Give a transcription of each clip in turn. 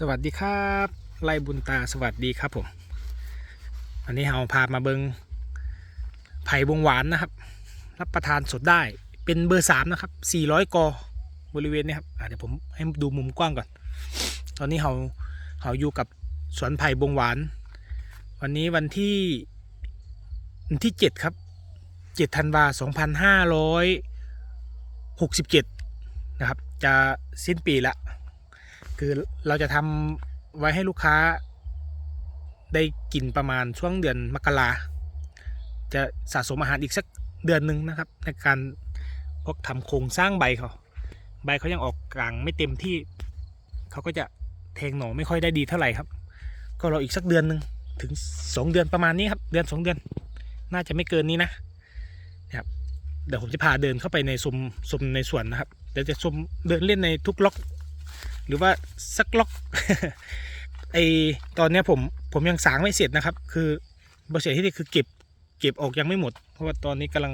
สวัสดีครับไล่บุญตาสวัสดีครับผมอันนี้เราพามาเบิงไผ่วงหวานนะครับ รับประทานสดได้เป็นเบอร์สามนะครับสี่ร้อยกอบริเวณนี้ครับเดี๋ยวผมให้ดูมุมกว้างก่อน ตอนนี้เราเราอยู่กับสวนไผ่วงหวาน วันนี้วันที่วันที่เจ็ดครับเจ็ดธันวาสองพันห้าร้อยหกสิบเจ็ดนะครับ จะสิ้นปีละ คือเราจะทำไว้ให้ลูกค้าได้กินประมาณช่วงเดือนมกราจะสะสมอาหารอีกสักเดือนหนึ่งนะครับ ในการพวกทำโครงสร้างใบเขา ใบเขายังออกกลางไม่เต็มที่ เขาก็จะแทงหน่อไม่ค่อยได้ดีเท่าไหร่ครับ ก็รออีกสักเดือนหนึ่งถึงสองเดือนประมาณนี้ครับ เดือนสองเดือน น่าจะไม่เกินนี้นะนะครับเดี๋ยวผมจะพาเดินเข้าไปในซุมซุมในสวนนะครับเดี๋ยวจะซุมเดินเล่นในทุกล็อก หรือว่าสักล็อกไอตอนเนี้ยผมผมยังสางไม่เสร็จนะครับ คือบริษัทที่นี่คือเก็บเก็บออกยังไม่หมด เพราะว่าตอนนี้กำลัง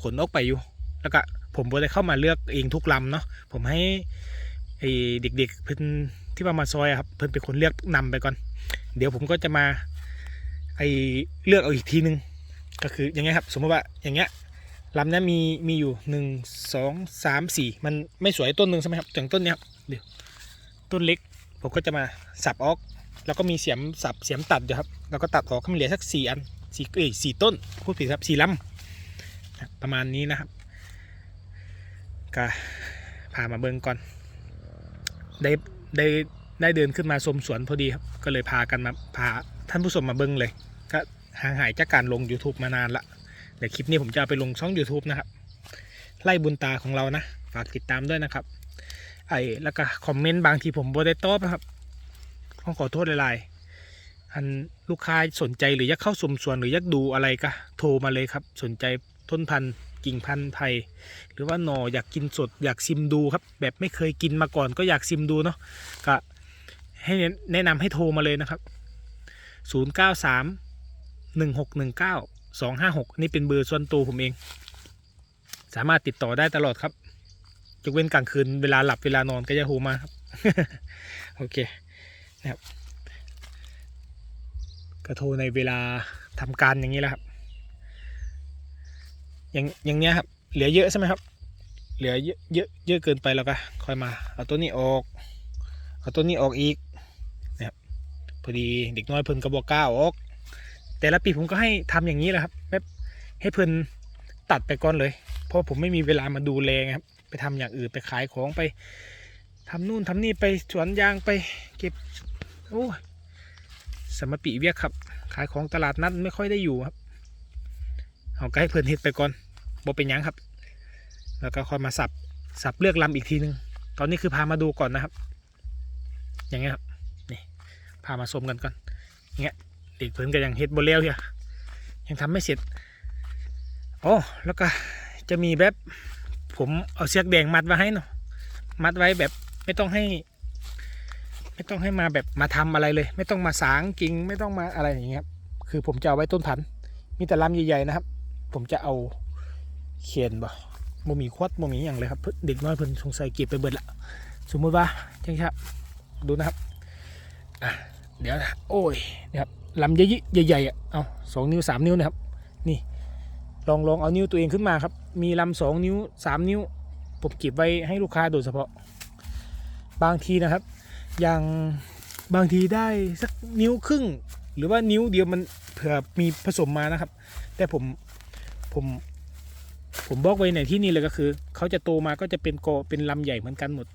ขนออกไปอยู่ แล้วก็ผมบ่ได้เข้ามาเลือกเองทุกลำเนาะผมให้ไอเด็กๆเพิ่นที่มามาซอยครับเพิ่นเป็นคนเลือกนำไปก่อน เดี๋ยวผมก็จะมาไอเลือกเอาอีกทีนึงก็คืออย่างเงี้ยครับ สมมติว่าอย่างเงี้ยลำเนี้ยมีมีอยู่หนึ่งสองสามสี่มันไม่สวยต้นหนึ่งใช่ไหมครับอย่างต้นเนี้ยครับ ต้นเล็ก ผมก็จะมาสับออก แล้วก็มีเสียมสับเสียมตัดอยู่ครับ แล้วก็ตัดออกให้มันเหลือสักสี่อันสี่เอ้ยสี่ต้นพูดผิดครับสี่ลำประมาณนี้นะครับก็พามาเบิ้งก่อน ได้ได้ได้เดินขึ้นมาชมสวนพอดีครับ ก็เลยพากันมาพาท่านผู้ชมมาเบิ้งเลย ก็ห่างหายจากการลง YouTube มานานละเดี๋ยวคลิปนี้ผมจะเอาไปลงช่อง YouTube นะครับ ไล่บุญตาของเรานะ ฝากติดตามด้วยนะครับ ไอ้แล้วก็คอมเมนต์บางทีผมบ่ได้ตอบนะครับต้องขอโทษหลายๆอันลูกค้าสนใจหรืออยากเข้าสมส่วนหรืออยากดูอะไรก็โทรมาเลยครับ สนใจต้นพันธุ์กิ่งพันธุ์ไผ่หรือว่าหน่ออยากกินสดอยากซิมดูครับ แบบไม่เคยกินมาก่อนก็อยากซิมดูเนาะก็ให้แนะนำให้โทรมาเลยนะครับ 093 1619 256นี่เป็นเบอร์ส่วนตัวผมเอง สามารถติดต่อได้ตลอดครับ ยกเว้นกลางคืนเวลาหลับเวลานอนก็จะโทรมาครับ โอเคนะครับก็โทรในเวลาทำการอย่างนี้แหละครับอย่างอย่างเนี้ยครับ เหลือเยอะใช่ไหมครับ เหลือเยอะเยอะเยอะเกินไปแล้วก็ค่อยมาเอาตัวนี้ออก เอาตัวนี้ออกอีกนะครับพอดีเด็กน้อยเพิ่นกระบอกก้าออก แต่ละปีผมก็ให้ทำอย่างนี้แหละครับแบบให้เพิ่นตัดไปก่อนเลย เพราะผมไม่มีเวลามาดูแลครับ ไปทำอย่างอื่นไปขายของไปทำนู่นทำนี่ไปสวนยางไปเก็บโอ้ยสมปีเวียกครับ ขายของตลาดนัดไม่ค่อยได้อยู่ครับเอาก็ให้เพื่อนเฮ็ดไปก่อนบ่เป็นยังครับ แล้วก็ค่อยมาสับสับเลือกลำอีกทีนึง ตอนนี้คือพามาดูก่อนนะครับ อย่างเงี้ยครับนี่พามาชมกันก่อนอย่างเงี้ยเด็กเพื่อนก็ยังเฮ็ดบ่เลี้ยวเฮียยังทำไม่เสร็จโอ้แล้วก็จะมีแบบ ผมเอาเชือกแดงมัดไว้ให้เนาะมัดไว้แบบไม่ต้องให้ ไม่ต้องให้มาแบบมาทำอะไรเลย ไม่ต้องมาสางกิ่งไม่ต้องมาอะไรอย่างเงี้ยครับคือผมจะเอาไว้ต้นพันธุ์มีแต่ลำใหญ่ๆนะครับ ผมจะเอาเขียนบ่บ่มีควดบ่มีอย่างเลยครับเด็กน้อยเพิ่นสงสัยเก็บไปเบิดละสมมติว่าจังครับดูนะครับอะเดี๋ยวนะโอ้ยนะครับลำใหญ่ๆอะเอาสองนิ้วสามนิ้วนะครับ นี่ ลองลองเอานิ้วตัวเองขึ้นมาครับ มีลำสองนิ้วสามนิ้ว ผมเก็บไว้ให้ลูกค้าโดยเฉพาะ บางทีนะครับ อย่างบางทีได้สักนิ้วครึ่ง หรือว่านิ้วเดียวมันเผื่อมีผสมมานะครับ แต่ผมผมผมบอกไว้ในที่นี่เลยก็คือ เขาจะโตมาก็จะเป็นโกเป็นลำใหญ่เหมือนกันหมด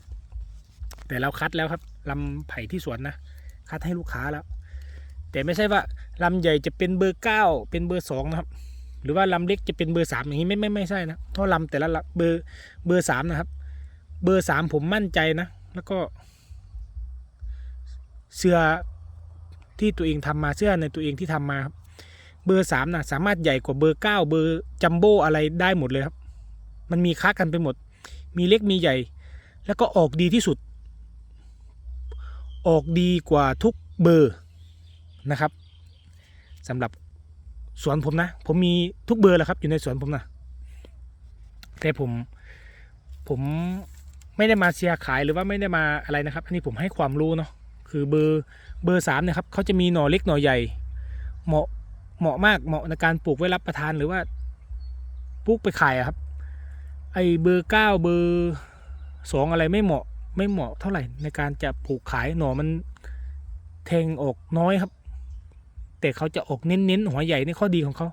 แต่เราคัดแล้วครับลำไผ่ที่สวนนะ คัดให้ลูกค้าแล้ว แต่ไม่ใช่ว่าลำใหญ่จะเป็นเบอร์เก้าเป็นเบอร์สองนะครับ รือว่าลำเล็กจะเป็นเบอร์สามอย่างนี้ไม่ไม่ไม่ใช่นะเพราะลำแต่ละลำเบอร์เบอร์สามนะครับ เบอร์สามผมมั่นใจนะ แล้วก็ เสื้อที่ตัวเองทำมาเสื้อในตัวเองที่ทำมาครับเบอร์สามนะสามารถใหญ่กว่าเบอร์เก้าเบอร์จัมโบ้อะไรได้หมดเลยครับ มันมีค้ากันไปหมด มีเล็กมีใหญ่ แล้วก็ออกดีที่สุด ออกดีกว่าทุกเบอร์นะครับสำหรับ สวนผมนะ ผมมีทุกเบอร์แหละครับ อยู่ในสวนผมนะแต่ผมผมไม่ได้มาเชียร์ขายหรือว่าไม่ได้มาอะไรนะครับ อันนี้ผมให้ความรู้เนาะคือเบอร์เบอร์สามนี่ยครับเขาจะมีหน่อเล็กหน่อใหญ่ เหมาะเหมาะมากเหมาะในการปลูกไว้รับประทานหรือว่าปลูกไปขายอะครับไอเบอร์เก้าเบอร์สองอะไรไม่เหมาะไม่เหมาะเท่าไหร่ในการจะปลูกขายหน่อมันแทงออกน้อยครับ แต่เขาจะอกเน้นๆหัวใหญ่ในข้อดีของเขา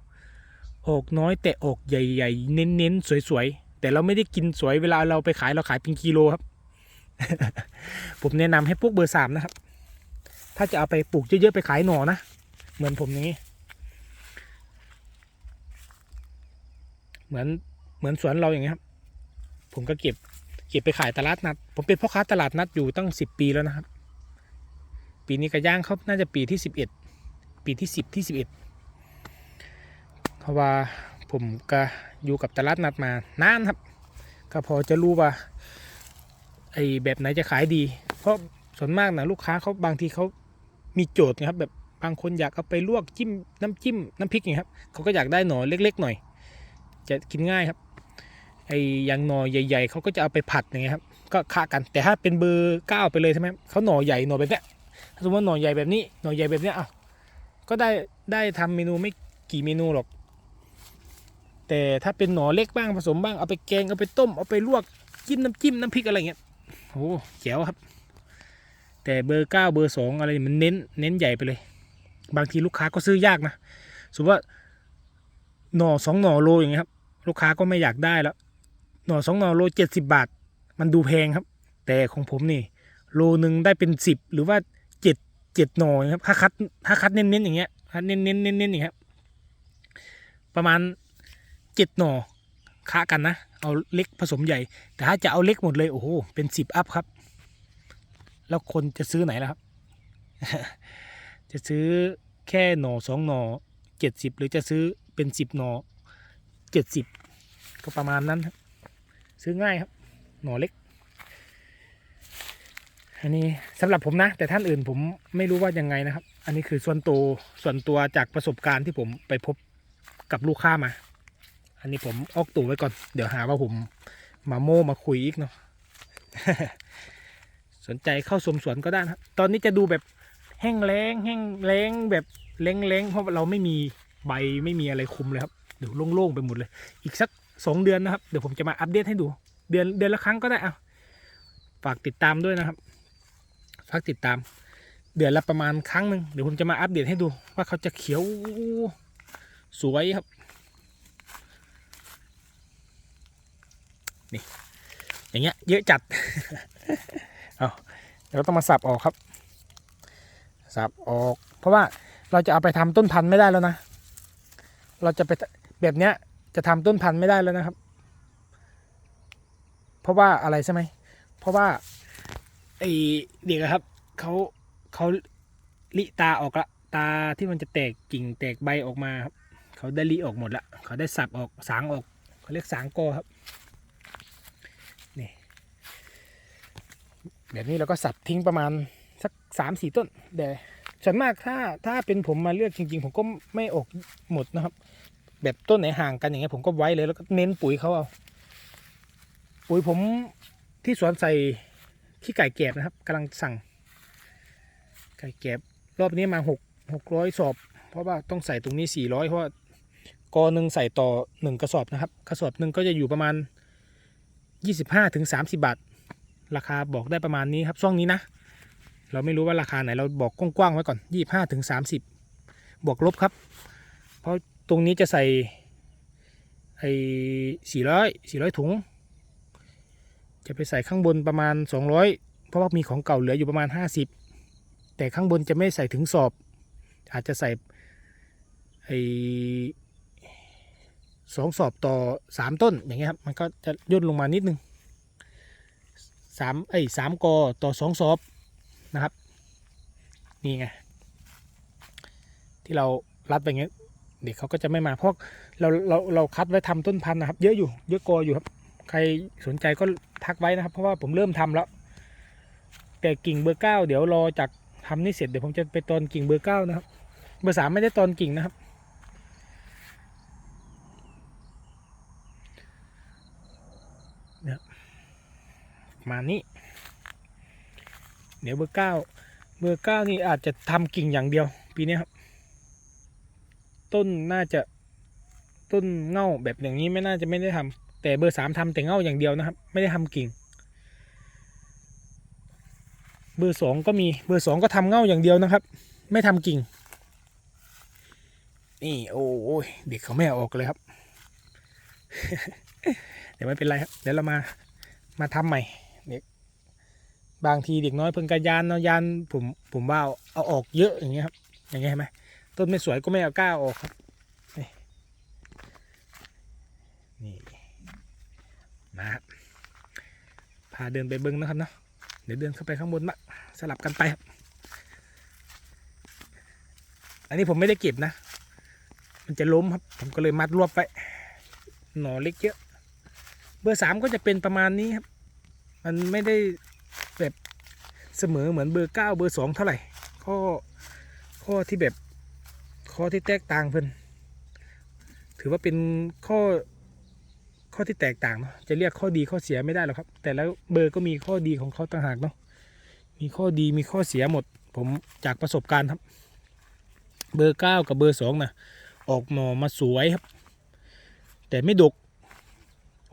อกน้อยแต่อกใหญ่ๆ เน้นๆสวยๆ แต่เราไม่ได้กินสวยเวลาเราไปขายเราขายเป็นกิโลครับ ผมแนะนำให้ปลูกเบอร์สามนะครับ ถ้าจะเอาไปปลูกเยอะๆไปขายหน่อนะ เหมือนผมอย่างนี้ เหมือนเหมือนสวนเราอย่างเงี้ครับ ผมก็เก็บเก็บไปขายตลาดนัด ผมเป็นพ่อค้าตลาดนัดอยู่ตั้งสิบปีแล้วนะครับ ปีนี้ก็ย่างเขาน่าจะปีที่สิบเอ็ด ปีที่สิบที่สิบเอ็ดเพราะว่าผมก็อยู่กับตลาดนัดมานานครับ ก็พอจะรู้ว่าไอ้แบบไหนจะขายดี เพราะส่วนมากนะลูกค้าเขาบางทีเขามีโจทย์นะครับ แบบบางคนอยากเอาไปลวกจิ้มน้ำจิ้มน้ำพริกอย่างครับเขาก็อยากได้หน่อเล็ก ๆ หน่อย จะกินง่ายครับไอ้อยังหน่อใหญ่ ๆเขาก็จะเอาไปผัดอย่างเงี้ยครับก็ค่ากันแต่ถ้าเป็นเบอร์เก้าไปเลยใช่ไหมเขาหน่อใหญ่หน่อแบบเนี้ยถ้าสมมติว่าหน่อใหญ่แบบนี้หน่อใหญ่แบบเนี้ยอ้าว ก็ได้ได้ทำเมนูไม่กี่เมนูหรอก แต่ถ้าเป็นหน่อเล็กบ้างผสมบ้างเอาไปแกงเอาไปต้มเอาไปลวกจิ้มน้ำจิ้มน้ำพริกอะไรเงี้ยโอ้แจ๋วครับ แต่เบอร์เก้าเบอร์สองอะไรมันเน้นเน้นใหญ่ไปเลย บางทีลูกค้าก็ซื้อยากนะสมมติว่าหน่อสองหน่อโลอย่างเงี้ยครับ ลูกค้าก็ไม่อยากได้แล้วหน่อสองหน่อโลเจ็ดสิบาท มันดูแพงครับ แต่ของผมนี่ โลหนึ่งได้เป็นสิบหรือว่าเจ็ด เจ็ดหน่อยครับถ้าคัดถ้าคัดเน้นๆอย่างเงี้ยคัดเน้นๆเน้นๆอย่างเงี้ยครับประมาณเจ็ดหน่อค้ากันนะ เอาเล็กผสมใหญ่ แต่ถ้าจะเอาเล็กหมดเลยโอ้โหเป็นสิบอัพครับ แล้วคนจะซื้อไหนล่ะครับ จะซื้อแค่หน่อสองหน่อเจ็ดสิบหรือจะซื้อเป็นสิบหน่อเจ็ดสิบก็ประมาณนั้นครับซื้อง่ายครับ หน่อเล็ก อันนี้สำหรับผมนะ แต่ท่านอื่นผมไม่รู้ว่ายังไงนะครับ อันนี้คือส่วนตัวส่วนตัวจากประสบการณ์ที่ผมไปพบกับลูกค้ามา อันนี้ผมออกตัวไว้ก่อน เดี๋ยวหาว่าผมมาโม้มาคุยอีกเนาะสนใจเข้าชมสวนก็ได้นะครับ ตอนนี้จะดูแบบแห้งแล้งแห้งแล้งแบบเล้งเล้งๆเพราะเราไม่มีใบไม่มีอะไรคุมเลยครับเดี๋ยวโล่งๆไปหมดเลย อีกสักสองเดือนนะครับ เดี๋ยวผมจะมาอัปเดตให้ดู เดือนเดือนละครั้งก็ได้เอาฝากติดตามด้วยนะครับ ฝากติดตาม เดือนละประมาณครั้งหนึ่งเดี๋ยวผมจะมาอัปเดตให้ดูว่าเขาจะเขียวสวยครับ นี่ อย่างเงี้ยเยอะจัด เอาเดี๋ยวเราต้องมาสับออกครับ สับออก เพราะว่าเราจะเอาไปทำต้นพันธุ์ไม่ได้แล้วนะ เราจะไปแบบเนี้ยจะทำต้นพันธุ์ไม่ได้แล้วนะครับ เพราะว่าอะไรใช่ไหม เพราะว่า ไอเด็กครับเขาเขาลิตาออกละตาที่มันจะแตกกิ่งแตกใบออกมาครับเขาได้ลิออกหมดละเขาได้สับออกสางออกเขาเรียกสางกอครับนี่แบบนี้เราก็สับทิ้งประมาณสักสามสี่ต้นเดี๋ยวส่วนมากถ้าถ้าเป็นผมมาเลือกจริง ๆ ผมก็ไม่ออกหมดนะครับ แบบต้นไหนห่างกันอย่างเงี้ยผมก็ไว้เลยแล้วก็เน้นปุ๋ยเขาเอาปุ๋ยผมที่สวนใส่ ขี้ไก่แกบนะครับกำลังสั่ง ไก่แกบรอบนี้มาหกหกร้อยสอบ เพราะว่าต้องใส่ตรงนี้สี่ร้อยเพราะกอหนึ่งใส่ต่อหนึ่งกระสอบนะครับ กระสอบหนึ่งก็จะอยู่ประมาณยี่สิบห้าถึงสามสิบาท ราคาบอกได้ประมาณนี้ครับช่วงนี้นะ เราไม่รู้ว่าราคาไหนเราบอกกว้างๆไว้ก่อนยี่ห้าถึงสามสิบบวกลบครับ เพราะตรงนี้จะใส่ไอ้สี่ร้อยสี่ร้อยถุง จะไปใส่ข้างบนประมาณสองร้อยเพราะว่ามีของเก่าเหลืออยู่ประมาณห้าสิบแต่ข้างบนจะไม่ใส่ถึงสอบ อาจจะใส่ไอสองสอบต่อสามต้นอย่างเงี้ยครับมันก็จะย่นลงมานิดนึงสามเอ้สามกอต่อสองซอบนะครับ นี่ไง ที่เรารัดไปงเงี้ยเด็กเขาก็จะไม่มาเพราะเราเราเราคัดไว้ทำต้นพันธุ์นะครับ เยอะอยู่เยอะกออยู่ครับ ใครสนใจก็ทักไว้นะครับ เพราะว่าผมเริ่มทำแล้ว แต่กิ่งเบอร์เก้าเดี๋ยวรอจากทำนี่เสร็จเดี๋ยวผมจะไปตอนกิ่งเบอร์เก้านะครับ เบอร์สามไม่ได้ตอนกิ่งนะครับประมานี้ เดี๋ยวเบอร์เก้าเบอร์เก้านี่อาจจะทำกิ่งอย่างเดียว ปีนี้ครับ ต้นน่าจะต้นเง่าแบบอย่างนี้ไม่น่าจะไม่ได้ทำ แต่เบอร์สามทำแต่เง่าอย่างเดียวนะครับ ไม่ได้ทำกิ่ง เบอร์สองก็มีเบอร์สองก็ทำเง่าอย่างเดียวนะครับ ไม่ทำกิ่ง นี่โอ้ยเด็กเขาไม่ออกเลยครับ เดี๋ยวไม่เป็นไรครับ เดี๋ยวเรามามาทำใหม่เด็กบางทีเด็กน้อยเพิ่งกระยานเนาะยานผมผมว่าเอาออกเยอะอย่างเงี้ยครับอย่างเงี้ยเห็นไหมต้นไม่สวยก็ไม่เอากล้าออกครับนี่นี่ มาครับพาเดินไปเบิ้งนะครับเนาะเดี๋ยวเดินเข้าไปข้างบนมาสลับกันไปครับ อันนี้ผมไม่ได้เก็บนะ มันจะล้มครับ ผมก็เลยมัดรวบไปหน่อเล็กเยอะเบอร์สามก็จะเป็นประมาณนี้ครับ มันไม่ได้แบบเสมอเหมือนเบอร์เก้าเบอร์สองเท่าไหร่ ข้อข้อที่แบบข้อที่แตกต่างเพิ่นถือว่าเป็นข้อ ข้อที่แตกต่างเนาะจะเรียกข้อดีข้อเสียไม่ได้หรอกครับ แต่แล้วเบอร์ก็มีข้อดีของเขาต่างหากเนาะมีข้อดีมีข้อเสียหมด ผมจากประสบการณ์ครับ เบอร์เก้ากับเบอร์สองนะออกหน่อมาสวยครับ แต่ไม่ดก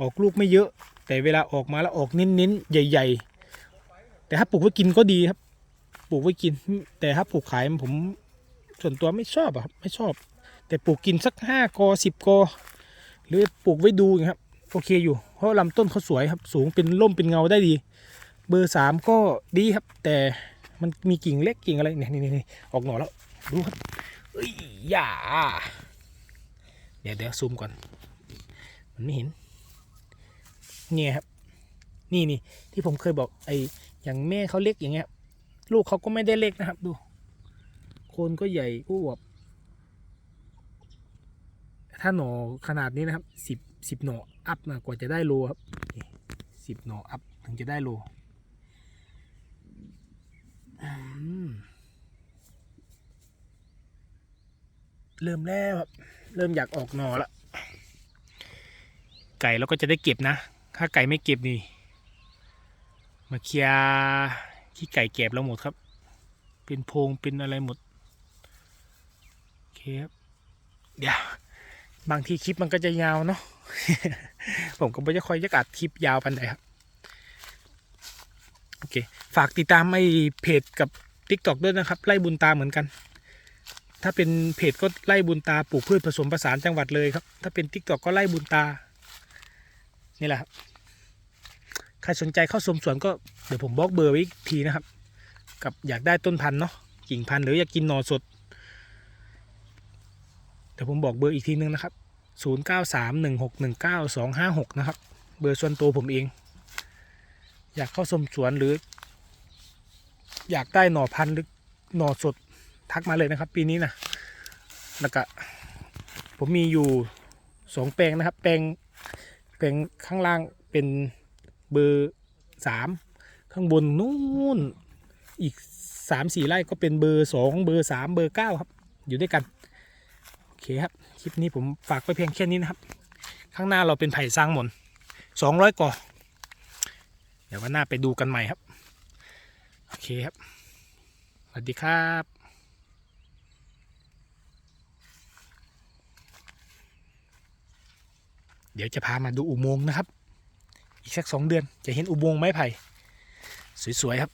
ออกลูกไม่เยอะ แต่เวลาออกมาแล้วออกเน้นๆ ใหญ่ ๆ แต่ถ้าปลูกไว้กินก็ดีครับ ปลูกไว้กิน แต่ถ้าปลูกขายผมส่วนตัวไม่ชอบอะครับไม่ชอบ แต่ปลูกกินสักห้ากอสิบกอหรือปลูกไว้ดูครับ โอเคอยู่ เพราะลำต้นเขาสวยครับ สูงเป็นร่มเป็นเงาได้ดี เบอร์สามก็ดีครับ แต่มันมีกิ่งเล็กกิ่งอะไรเนี่ยนี่นี่ออกหน่อแล้วดูครับเอ้ยอย่าเดี๋ยวเดี๋ยวซูมก่อน มันไม่เห็น เนี่ยครับ นี่นี่ที่ผมเคยบอกไอ้อย่างแม่เขาเล็กอย่างเงี้ย ลูกเขาก็ไม่ได้เล็กนะครับ ดู โคนก็ใหญ่ก็อวบถ้าหน่อขนาดนี้นะครับสิบสิบหน่อ อัพนะกว่าจะได้โลครับสิบหน่ออัพถึงจะได้โลเริ่มแล้วครับ เริ่มอยากออกหน่อละ ไก่เราก็จะได้เก็บนะ ถ้าไก่ไม่เก็บนี่ มาเคลียร์ขี้ไก่เก็บเราหมดครับ เป็นโพงเป็นอะไรหมดโอเคครับ เดี๋ยว บางทีคลิปมันก็จะยาวเนาะ ผมก็ไม่จะค่อยจะอัดคลิปยาวปันใดครับ โอเค ฝากติดตามไอ้เพจกับ t ิ k t o k ด้วยนะครับ ไล่บุญตาเหมือนกัน ถ้าเป็นเพจก็ไล่บุญตาปลูกพืชผสมผสานจังหวัดเลยครับ ถ้าเป็น t ิ k t o k ก็ไล่บุญตา นี่แหละครับ ใครสนใจเข้าชมสวนก็เดี๋ยวผมบล็อกเบอร์ไว้อีกทีนะครับ กับอยากได้ต้นพันธุ์เนาะกิ่งพันธุ์หรืออยากกินหน่อสดเดี๋ยวผมบอกเบอร์อีกทีนึงนะครับ 0 9 3 1 6 1 9 2 5 6 นะครับ เบอร์ส่วนตัวผมเอง อยากเข้าชมสวนหรือ อยากได้หน่อพันธุ์หรือหน่อสดทักมาเลยนะครับ ปีนี้นะแล้วก็ผมมีอยู่สองแปลงนะครับ แปลงแปลงข้างล่างเป็นเบอร์สามข้างบนนู่นอีกสามสี่ไร่ก็เป็นเบอร์สองเบอร์สามเบอร์เก้าครับ อยู่ด้วยกัน เคครับ คลิปนี้ผมฝากไว้เพียงแค่นี้นะครับ ข้างหน้าเราเป็นไผ่สร้างหมนสองร้อยก่อ เดี๋ยววันหน้าไปดูกันใหม่ครับ โอเคครับ สวัสดีครับเดี๋ยวจะพามาดูอุโมงค์นะครับ อีกสักสองเดือนจะเห็นอุโมงค์ไม้ไผ่ สวย ๆ ครับ